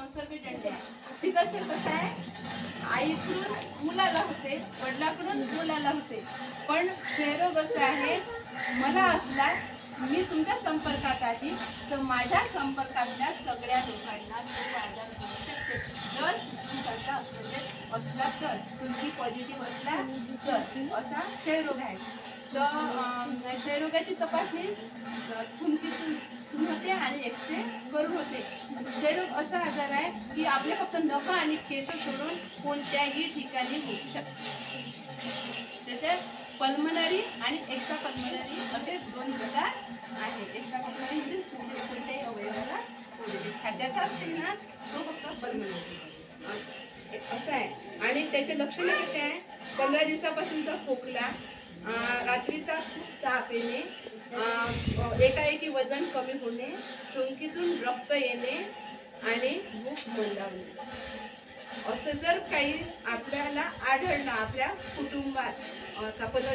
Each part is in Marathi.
संसर्गजन्य आहे. सिकलसेल कसं आहे आईकडून मुलाला होते वडिलाकडून मुलाला होते. पण क्षयरोग असं आहे मला असला मी तुमच्या संपर्कात आली तर माझ्या संपर्कातल्या सगळ्या लोकांना तो आजार होऊ शकते. जर तुमचा असलेले असला तर तुमची पॉझिटिव्ह असला तर असा क्षयरोग आहे. तर क्षयरोगाची तपासणी होते आणि एक्सरे करून होते. क्षयरोग असा आजार आहे की आपले फक्त नख आणि केस सोडून कोणत्याही ठिकाणी होऊ शकते. त्याच्यात पल्मनरी आणि एक्स्ट्रा पल्मनरी असे दोन प्रकार आहेत. एक्स्ट्रा पल्मनरी म्हणजे कोणत्याही अवयवाला खाद्याचा असते ना तो फक्त पल्मनरी असं आहे. आणि त्याचे लक्षणं कसे आहे? पंधरा दिवसापासूनचा खोकला रात्रीचा खूप ताप येणे एकाएकी वजन कमी होणे चुंकीतून रक्त येणे आणि भूक मंदावणे. असं जर काही आपल्याला आढळलं आपल्या कुटुंबात अं, का पंधरा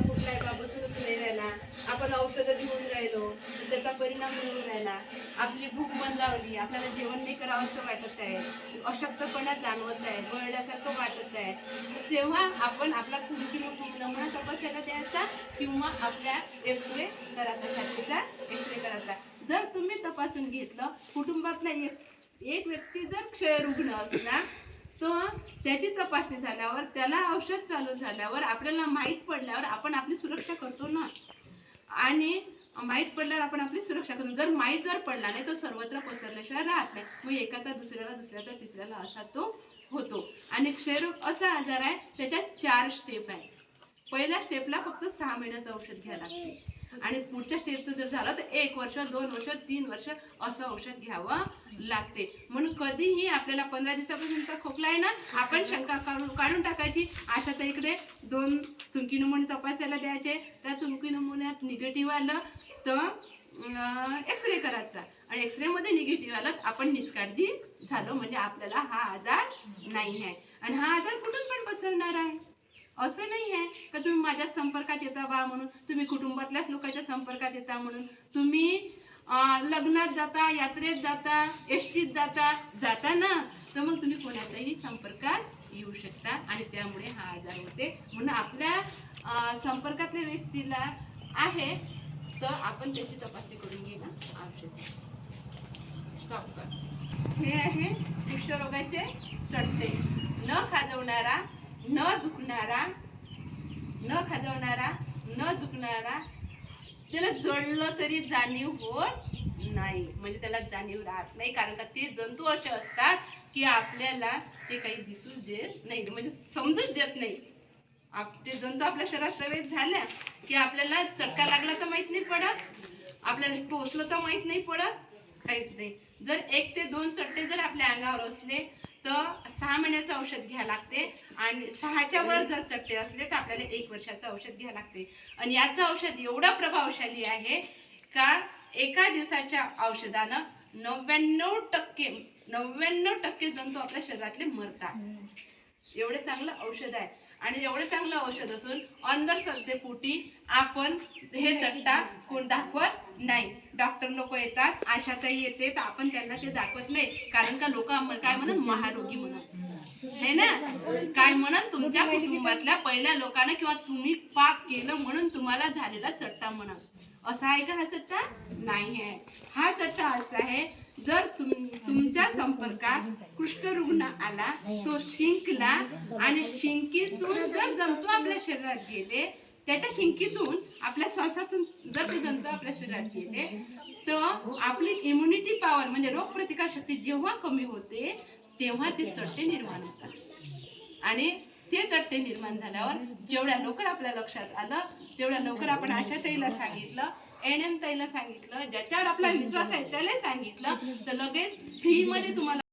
कुठला आहे बा बसूनच नाही राहिला आपण औषधं देऊन राहिलो त्याचा परिणाम होऊन राहिला. आपली भूक मंदावली आपल्याला जेवण नाही करावं असं वाटत आहे. अशक्तपणा जाणवत आहे बळल्यासारखं वाटत आहे. तर तेव्हा आपण आपला कुंकी नमुना तपासायला द्यायचा किंवा आपल्या एक्सरे करायचा छातीचा एक्सरे करायचा. जर तुम्ही तपासून घेतलं कुटुंबातला एक एक व्यक्ती जर क्षयरुग्ण असला तर त्याची तपासणी झाल्यावर त्याला औषध चालू झाल्यावर आपल्याला माहीत पडल्यावर आपण आपली सुरक्षा करतो ना. आणि माहीत पडल्यावर आपण आपली सुरक्षा करून जर माहीत जर पडला नाही तो सर्वत्र पसरल्याशिवाय राहत नाही. मग एकाचा दुसऱ्याला दुसऱ्याचा तिसऱ्याला असा तो होतो. आणि क्षयरोग असा आजार आहे त्याच्यात चार स्टेप आहे पहिल्या स्टेपला फक्त सहा महिन्याचं औषध घ्यायला लागते. आणि पुढच्या स्टेपचं जर झालं तर एक वर्ष दोन वर्ष तीन वर्ष असं औषध घ्यावं लागते. म्हणून कधीही आपल्याला पंधरा दिवसापासूनचा खोकला आहे ना आपण शंका काढून काढून टाकायची. अशा इकडे दोन तुमकी नमुने तपासायला द्यायचे. त्या तुमकी नमुन्यात निगेटिव्ह आलं तर एक्सरे करायचा आणि एक्सरेमध्ये निगेटिव्ह आलं आपण निष्काळजी झालो. म्हणजे आपल्याला हा आजार नाही आहे. आणि हा आजार कुठून पण पसरणार आहे? असं नाही आहे का तुम्ही माझ्या संपर्कात येता बा म्हणून? तुम्ही कुटुंबातल्याच लोकांच्या संपर्कात येता म्हणून? तुम्ही लग्नात जाता यात्रेत जाता एस टीत जाता जाता ना? तर मग तुम्ही कोणाच्याही संपर्कात येऊ शकता आणि त्यामुळे हा आजार होते. म्हणून आपल्या संपर्कातल्या व्यक्तीला आहे तर आपण त्याची तपासणी करून घेणं आवश्यक स्टॉप कर. हे आहे कुष्ठरोगाचे चढते. न खाजवणारा न दुखणारा न खाजवणारा न दुखणारा त्याला जळलं तरी जाणीव होत नाही. म्हणजे त्याला जाणीव राहत नाही. कारण का ते जंतू असे असतात की आपल्याला ते काही दिसू देत नाही. म्हणजे समजूच देत नाही. आप ते जंतू आपल्या शरीरात प्रवेश झाल्या की आपल्याला चटका लागला तर माहीत नाही पडत. आपल्याला टोचलं तर माहीत नाही पडत. काहीच नाही. जर एक ते दोन चट्टे जर आपल्या अंगावर असले तर सहा महिन्याचं औषध घ्या लागते आणि सहाच्या वर जर चट्टे असले तर आपल्याला एक वर्षाचं औषध घ्या लागते. आणि याचं औषध एवढं प्रभावशाली आहे का एका दिवसाच्या औषधानं नव्याण्णव टक्के नव्याण्णव टक्के जंतू आपल्या शरीरातले मरतात. एवढं चांगलं औषध आहे. आणि एवढं चांगलं औषध असून अंदर सध्यापोटी आपण हे चट्टा कोण दाखवत नाही. डॉक्टर लोक येतात आशाताई येते तर आपण त्यांना ते दाखवत नाही कारण का लोक काय म्हणत महारोगी म्हणत. है ना? काय म्हणत तुमच्या कुटुंबातल्या पहिल्या लोकांना किंवा तुम्ही पाप केलं म्हणून तुम्हाला झालेला चट्टा म्हणत असा आहे का हा चट्टा? नाही आहे. हा चट्टा असा आहे जर तुम तुमच्या संपर्कात कुष्ठरुग्ण आला तो शिंकला आणि शिंकीतून जर जंतू आपल्या शरीरात गेले त्याच्या शिंकीतून आपल्या श्वासातून जर ते जंतू आपल्या शरीरात येते तर आपली इम्युनिटी पॉवर म्हणजे रोगप्रतिकार शक्ती जेव्हा कमी होते तेव्हा ते चट्टे निर्माण होतात. आणि ते चट्टे निर्माण झाल्यावर जेवढ्या लवकर आपल्या लक्षात आलं तेवढ्या लवकर आपण आशा ताईला सांगितलं एन एम ताईला सांगितलं ज्याच्यावर आपला विश्वास आहे त्याला सांगितलं तर लगेच फ्री मध्ये तुम्हाला